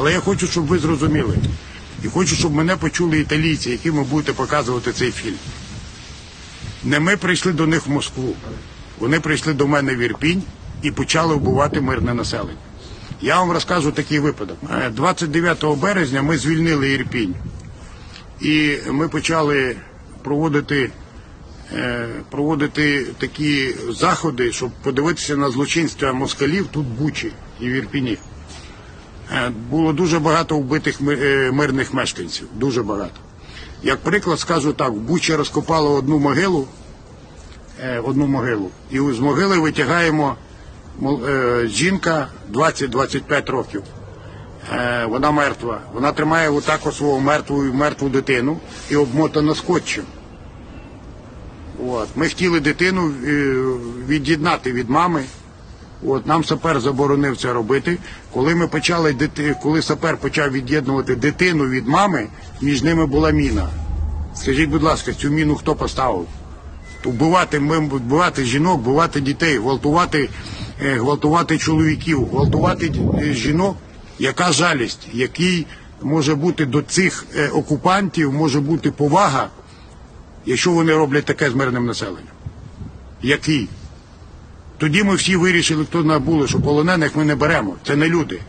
Але я хочу, щоб ви зрозуміли. І хочу, щоб мене почули італійці, яким ви будете показувати цей фільм. Не ми прийшли до них в Москву. Вони прийшли до мене в Ірпінь і почали вбивати мирне населення. Я вам розкажу такий випадок. Е, 29 березня ми звільнили Ірпінь. І ми почали проводити, е, проводити такі заходи, щоб подивитися на злочинство москалів тут Бучі і в Ірпіні. Е, Було дуже багато вбитих е, мирних мешканців. Дуже багато. Як приклад скажу так, в Бучі розкопали одну могилу, е, одну могилу, і з могили витягаємо жінка 20-25 років. Вона мертва. Вона тримає отак свого мертву мертву дитину і обмотана скотчем. От. Ми хотіли дитину від'єднати від мами. От нам сапер заборонив це робити. Коли ми почали дити, коли сапер почав від'єднувати дитину від мами, між ними була міна. Скажіть, будь ласка, цю міну хто поставив? Вбивати, вбивати жінок, вбивати дітей, гвалтувати, е, гвалтувати чоловіків, гвалтувати е, жінок. Яка жалість, який може бути до цих е, окупантів, може бути повага, якщо вони роблять таке з мирним населенням? Який? Тоді ми всі вирішили, хто набули, що полонених ми не беремо. Це не люди.